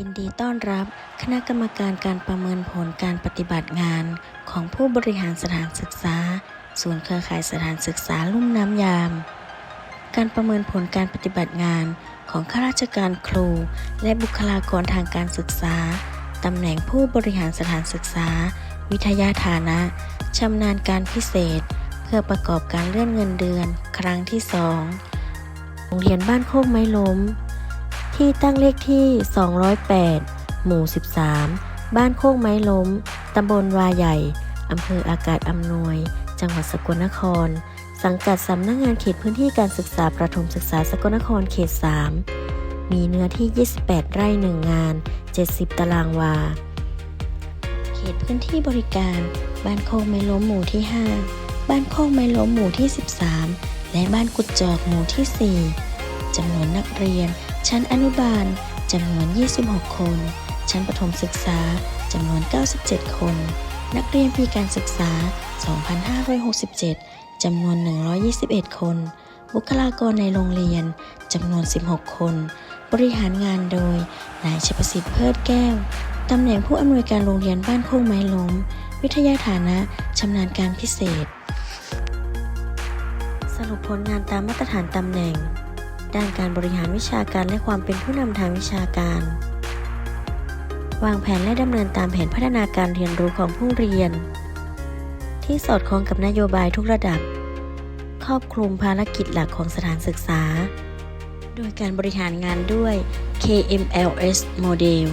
ยินดีต้อนรับคณะกรรมการการประเมินผลการปฏิบัติงาน ของผู้บริหารสถานศึกษาส่วนเครือข่ายสถานศึกษาลุ่มน้ำยาม การประเมินผลการปฏิบัติงานของข้าราชการครู และบุคลากรทางการศึกษา ตำแหน่งผู้บริหารสถานศึกษา วิทยาฐานะชำนาญการพิเศษ เพื่อประกอบการเลื่อนเงินเดือน ครั้งที่สองโรงเรียนบ้านโคกไม้ล้ม ที่ตั้งเลขที่ 208 หมู่ 13 บ้านโคกไม้ล้ม ตำบลวาใหญ่ อำเภออากาศอำนวย จังหวัดสกลนคร สังกัดสำนักงงานเขตพื้นที่การศึกษาประถมศึกษาสกลนครเขต 3 มีเนื้อที่ 28 ไร่1งาน 70 ตารางวา เขตพื้นที่บริการ บ้านโคกไม้ล้มหมู่ที่ 5 บ้านโคกไม้ล้มหมู่ที่ 13 และบ้านกุดจอกหมู่ที่ 4จำนวนนักเรียน ชั้นอนุบาลจำนวน 26 คน ชั้นประถมศึกษาจำนวน 97 คน นักเรียนปีการศึกษา 2567 จำนวน 121 คน บุคลากรในโรงเรียนจำนวน 16 คน บริหารงานโดย นายชประสิทธิ์เพิดแก้ว ตำแหน่งผู้อำนวยการโรงเรียนบ้านโคกไม้ล้ม วิทยาฐานะชำนาญการพิเศษ สรุปผลงานตามมาตรฐานตำแหน่ง ด้านการบริหารวิชาการและความเป็นผู้นำทางวิชาการ วางแผนและดำเนินตามแผนพัฒนาการเรียนรู้ของผู้เรียน ที่สอดคล้องกับนโยบายทุกระดับ ครอบคลุมภารกิจหลักของสถานศึกษา โดยการบริหารงานด้วย KMLS โมเดล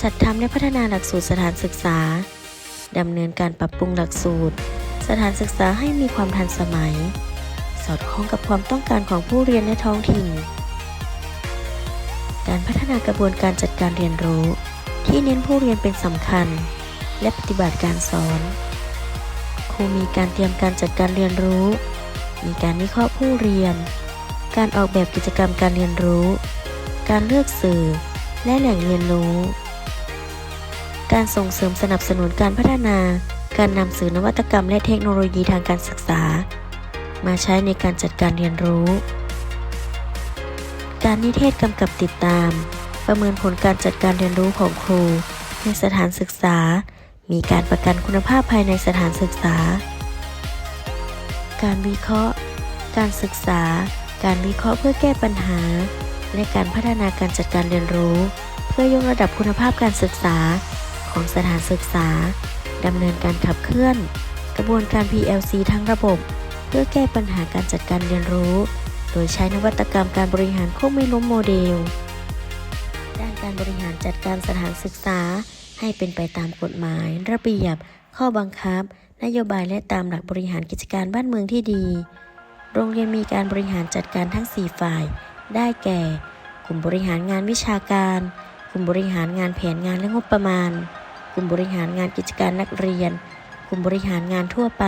จัดทำและพัฒนาหลักสูตรสถานศึกษา ดำเนินการปรับปรุงหลักสูตร สถานศึกษาให้มีความทันสมัย อดคล้องกับความต้องการของผู้เรียนในท้องถิ่น การพัฒนากระบวนการจัดการเรียนรู้ ที่เน้นผู้เรียนเป็นสำคัญ และปฏิบัติการสอน ครูมีการเตรียมการจัดการเรียนรู้ มีการวิเคราะห์ผู้เรียน การออกแบบกิจกรรมการเรียนรู้ การเลือกสื่อ และแหล่งเรียนรู้ การส่งเสริมสนับสนุนการพัฒนาการนำสื่อนวัตกรรมและเทคโนโลยีทางการศึกษา มาใช้ในการจัดการเรียนรู้ การนิเทศกำกับติดตาม ประเมินผลการจัดการเรียนรู้ของครู ในสถานศึกษา มีการประกันคุณภาพภายในสถานศึกษา การวิเคราะห์ การศึกษา การวิเคราะห์เพื่อแก้ปัญหา และการพัฒนาการจัดการเรียนรู้ เพื่อยกระดับคุณภาพการศึกษาของสถานศึกษาดำเนินการขับเคลื่อน กระบวนการ PLC ทั้งระบบ เพื่อแก้ปัญหาการจัดการเรียนรู้ โดยใช้นวัตกรรมการบริหารโคกไม่ล้มโมเดล ด้านการบริหารจัดการสถานศึกษา ให้เป็นไปตามกฎหมาย ระเบียบ ข้อบังคับ นโยบายและตามหลักบริหารกิจการบ้านเมืองที่ดี โรงเรียนมีการบริหารจัดการทั้ง 4 ฝ่าย ได้แก่ กลุ่มบริหารงานวิชาการ กลุ่มบริหารงานแผนงานและงบประมาณ กลุ่มบริหารงานกิจการนักเรียน กลุ่มบริหารงานทั่วไป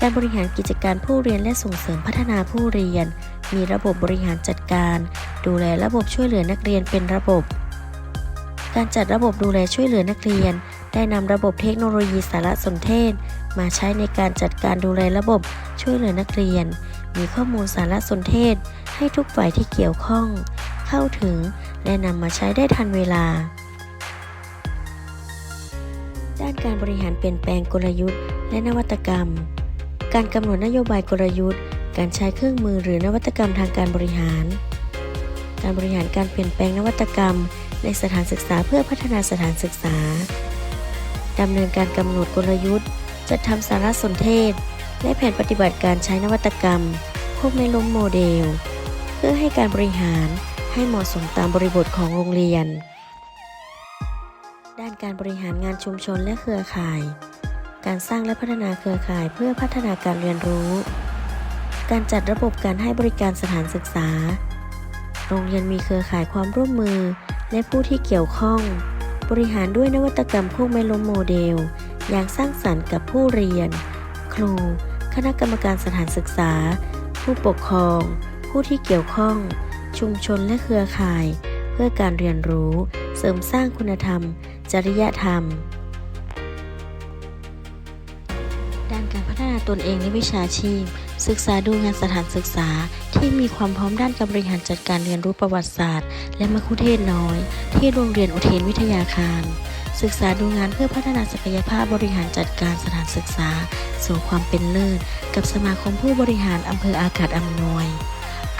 การบริหารกิจการผู้เรียนและส่งเสริมพัฒนาผู้เรียน มีระบบบริหารจัดการ ดูแลระบบช่วยเหลือนักเรียนเป็นระบบ การจัดระบบดูแลช่วยเหลือนักเรียน ได้นำระบบเทคโนโลยีสารสนเทศ มาใช้ในการจัดการดูแลระบบช่วยเหลือนักเรียน มีข้อมูลสารสนเทศ ให้ทุกฝ่ายที่เกี่ยวข้อง เข้าถึง และนำมาใช้ได้ทันเวลาด้านการบริหารเปลี่ยนแปลงกลยุทธ์และนวัตกรรม การกำหนดนโยบายกลยุทธ์ การใช้เครื่องมือหรือนวัตกรรมทางการบริหาร การบริหารการเปลี่ยนแปลงนวัตกรรม ในสถานศึกษาเพื่อพัฒนาสถานศึกษาดำเนินการกำหนดกลยุทธ์ จัดทำสารสนเทศ และแผนปฏิบัติการใช้นวัตกรรมพวกไม่ล้มโมเดล เพื่อให้การบริหารให้เหมาะสมตามบริบทของโรงเรียน ด้านการบริหารงานชุมชนและเครือข่าย การสร้างและพัฒนาเครือข่ายเพื่อพัฒนาการเรียนรู้ การจัดระบบการให้บริการสถานศึกษา โรงเรียนมีเครือข่ายความร่วมมือ และผู้ที่เกี่ยวข้อง บริหารด้วยนวัตกรรมพวกไม่ล้มโมเดล อย่างสร้างสรรค์กับผู้เรียน ครู คณะกรรมการสถานศึกษา ผู้ปกครอง ผู้ที่เกี่ยวข้อง ชุมชนและเครือข่าย เพื่อการเรียนรู้ เสริมสร้างคุณธรรม จริยธรรม การพัฒนาตนเองในวิชาชีพ ศึกษาดูงานสถานศึกษาที่มีความพร้อมด้านการบริหารจัดการเรียนรู้ประวัติศาสตร์ และมคุเทศน้อย ที่โรงเรียนอุเทนวิทยาคาร ศึกษาดูงานเพื่อพัฒนาศักยภาพบริหารจัดการสถานศึกษา สู่ความเป็นเลิศกับสมาคมผู้บริหารอำเภออากาศอำนวย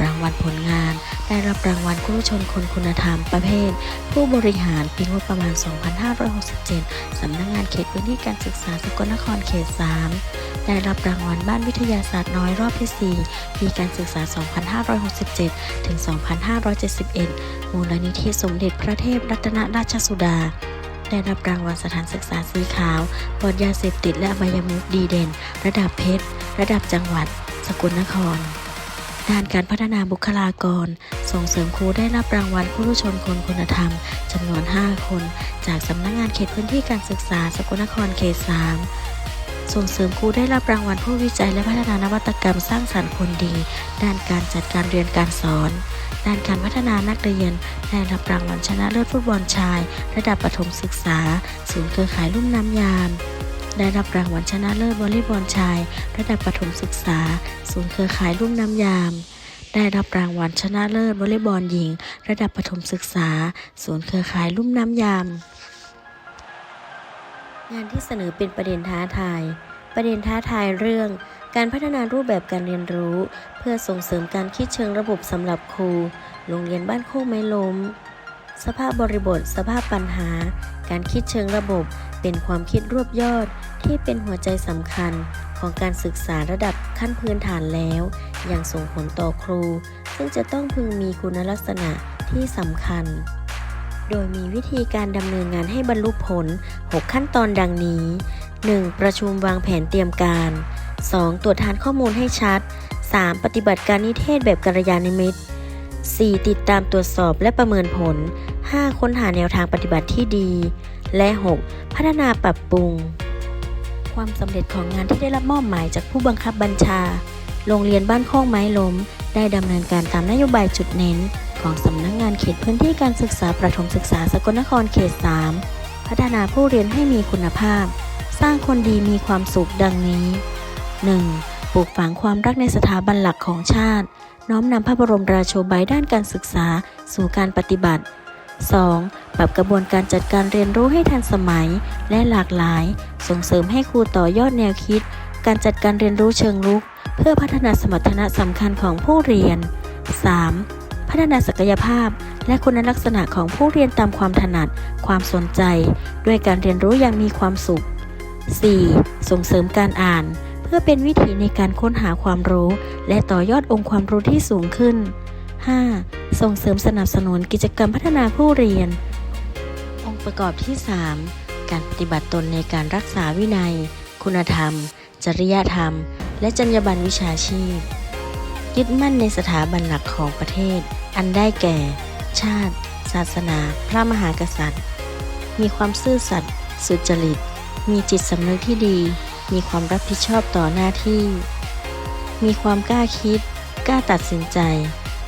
รางวัลผลงาน ได้รับรางวัลครูชนคนคุณธรรมประเภท ผู้บริหารปีงบประมาณ 2567 สำนักงานเขตพื้นที่การศึกษาสกลนครเขต 3 ได้รับรางวัลบ้านวิทยาศาสตร์น้อยรอบที่ 4 ปีการศึกษา 2567 ถึง 2571 มูลนิธิสมเด็จพระเทพรัตนราชสุดาได้รับรางวัลสถานศึกษาสีขาวปลอดยาเสพติดและอบายมุขดีเด่น ระดับเพชร ระดับจังหวัด สกลนคร ด้านการพัฒนาบุคลากร ส่งเสริมครูได้รับรางวัลครูชนคนคุณธรรมจำนวน 5 คน จากสำนักงานเขตพื้นที่การศึกษาสกลนครเขต3ส่งเสริมครูได้รับรางวัลผู้วิจัยและพัฒนานวัตกรรมสร้างสรรค์คนดี ด้านการจัดการเรียนการสอน ด้านการพัฒนานักเรียน ได้รับรางวัลชนะเลิศฟุตบอลชาย ระดับประถมศึกษา ศูนย์เครือข่ายลุ่มน้ำยาม ได้รับรางวัลชนะเลิศวอลเลย์บอลชาย ระดับประถมศึกษา ศูนย์เครือข่ายลุ่มน้ำยาม ได้รับรางวัลชนะเลิศวอลเลย์บอลหญิง ระดับประถมศึกษา ศูนย์เครือข่ายลุ่มน้ำยาม งานที่เสนอเป็นประเด็นท้าทาย ประเด็นท้าทายเรื่องการพัฒนารูปแบบการเรียนรู้ เพื่อส่งเสริมการคิดเชิงระบบสำหรับครู โรงเรียนบ้านโคกไม้ล้ม สภาพบริบท สภาพปัญหา การคิดเชิงระบบ เป็นความคิดรวบยอดที่เป็นหัวใจสำคัญของการศึกษาระดับขั้นพื้นฐานแล้ว อย่างส่งผลต่อครู ซึ่งจะต้องพึงมีคุณลักษณะที่สำคัญ โดยมีวิธีการดำเนินงานให้บรรลุผล 6 ขั้นตอนดังนี้ 1. ประชุมวางแผนเตรียมการ 2. ตรวจทานข้อมูลให้ชัด 3. ปฏิบัติการนิเทศแบบกัลยาณมิตร 4. ติดตามตรวจสอบและประเมินผล 5. ค้นหาแนวทางปฏิบัติที่ดี และ 6. พัฒนาปรับปรุง ความสำเร็จของงานที่ได้รับมอบหมายจากผู้บังคับบัญชา โรงเรียนบ้านโค้งไม้ล้ม ได้ดำเนินการตามนโยบายจุดเน้น ของสำนักงงานเขตพื้นที่การศึกษาประถมศึกษาสกลนครเขต 3 พัฒนาผู้เรียนให้มีคุณภาพ สร้างคนดีมีความสุขดังนี้ 1. ปลูกฝังความรักในสถาบันหลักของชาติ น้อมนำพระบรมราโชบายด้านการศึกษาสู่การปฏิบัติ 2. ปรับกระบวนการจัดการเรียนรู้ให้ทันสมัย และหลากหลาย ส่งเสริมให้ครูต่อยอดแนวคิด การจัดการเรียนรู้เชิงลุก เพื่อพัฒนาสมรรถนะสำคัญของผู้เรียน 3. พัฒนาศักยภาพ และคุณลักษณะของผู้เรียนตามความถนัด ความสนใจ ด้วยการเรียนรู้อย่างมีความสุข 4. ส่งเสริมการอ่าน เพื่อเป็นวิธีในการค้นหาความรู้ และต่อยอดองค์ความรู้ที่สูงขึ้น 5. ส่งเสริมสนับสนุนกิจกรรมพัฒนาผู้เรียน องค์ประกอบที่ 3 การปฏิบัติตนในการรักษาวินัย คุณธรรม จริยธรรม และจรรยาบรรณวิชาชีพ ยึดมั่นในสถาบันหลักของประเทศ อันได้แก่ ชาติ ศาสนา พระมหากษัตริย์ มีความซื่อสัตย์สุจริต มีจิตสำนึกที่ดี มีความรับผิดชอบต่อหน้าที่ มีความกล้าคิด กล้าตัดสินใจ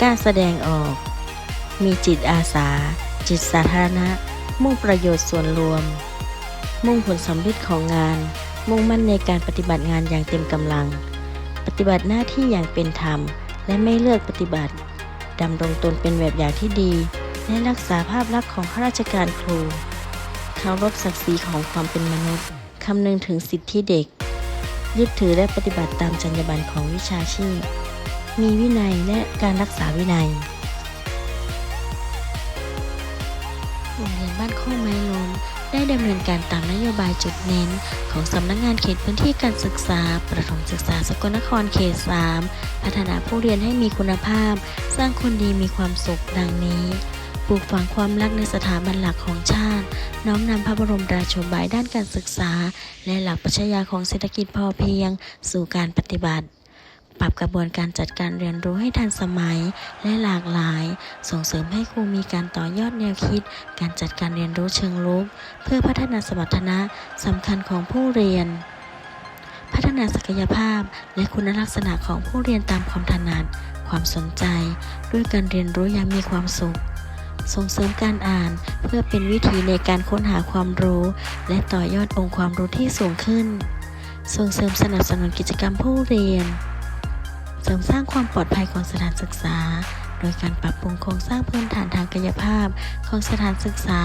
กล้าแสดงออก มีจิตอาสา จิตสาธารณะ มุ่งประโยชน์ส่วนรวม มุ่งผลสำเร็จของงาน มุ่งมั่นในการปฏิบัติงานอย่างเต็มกำลัง ปฏิบัติหน้าที่อย่างเป็นธรรม และไม่เลือกปฏิบัติดำรงตนเป็นแบบอย่างที่ดี และรักษาภาพลักษณ์ของข้าราชการครูเคารพศักดิ์ศรีของความเป็นมนุษย์คำนึงถึงสิทธิเด็ก ยึดถือและปฏิบัติตามจรรยาบรรณของวิชาชีพ มีวินัยและการรักษาวินัยโรงเรียนบ้านโค้งไม้ล้มได้ดำเนินการตามนโยบายจุดเน้น ของสำนักงานเขตพื้นที่การศึกษา ประถมศึกษาสกลนครเขต 3 พัฒนาผู้เรียนให้มีคุณภาพ สร้างคนดีมีความสุขดังนี้ปลูกฝังความรักในสถาบันหลักของชาติ น้อมนำพระบรมราโชบายด้านการศึกษา และหลักปรัชญาของเศรษฐกิจพอเพียง สู่การปฏิบัติ ปรับกระบวนการจัดการเรียนรู้ให้ทันสมัยและหลากหลาย ส่งเสริมให้ครูมีการต่อยอดแนวคิด การจัดการเรียนรู้เชิงลุก เพื่อพัฒนาสมรรถนะสำคัญของผู้เรียน พัฒนาศักยภาพและคุณลักษณะของผู้เรียนตามความถนัด ความสนใจ ด้วยการเรียนรู้อย่างมีความสุขส่งเสริมการอ่านเพื่อเป็นวิธีในการค้นหาความรู้ และต่อยอดองค์ความรู้ที่สูงขึ้น ส่งเสริมสนับสนุนกิจกรรมผู้เรียน เสริมสร้างความปลอดภัยของสถานศึกษา โดยการปรับปรุงโครงสร้างพื้นฐานทางกายภาพ ของสถานศึกษา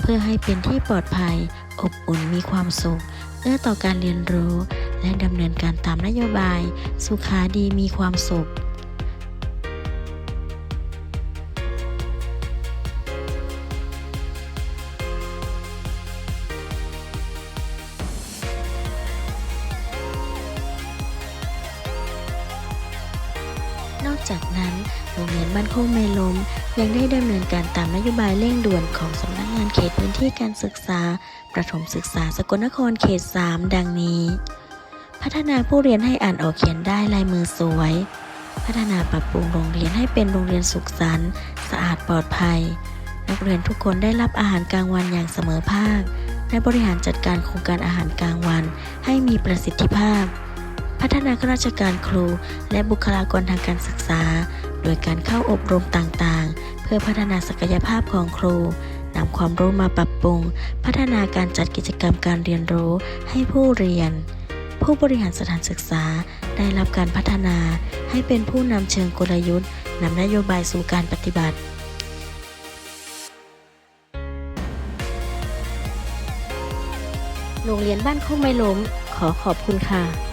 เพื่อให้เป็นที่ปลอดภัย อบอุ่นมีความสุข เอื้อต่อการเรียนรู้ และดำเนินการตามนโยบาย สุขาดีมีความสุข จากนั้นโรงเรียนบ้านโคกเมลม ยังได้ดำเนินการตามนโยบายเร่งด่วนของสำนักงานเขตพื้นที่การศึกษา ประถมศึกษาสกลนครเขต 3 ดังนี้ พัฒนาผู้เรียนให้อ่านออกเขียนได้ลายมือสวย พัฒนาปรับปรุงโรงเรียนให้เป็นโรงเรียนสุขสันต์สะอาดปลอดภัย นักเรียนทุกคนได้รับอาหารกลางวันอย่างเสมอภาคและบริหารจัดการโครงการอาหารกลางวันให้มีประสิทธิภาพ พัฒนาข้าราชการครู และบุคลากรทางการศึกษา โดยการเข้าอบรมต่างๆ เพื่อพัฒนาศักยภาพของครูนำความรู้มาปรับปรุง พัฒนาการจัดกิจกรรมการเรียนรู้ให้ผู้เรียน ผู้บริหารสถานศึกษาได้รับการพัฒนาให้เป็นผู้นำเชิงกลยุทธ์นำนโยบายสู่การปฏิบัติโรงเรียนบ้านโคกไม่ล้ม ขอขอบคุณค่ะ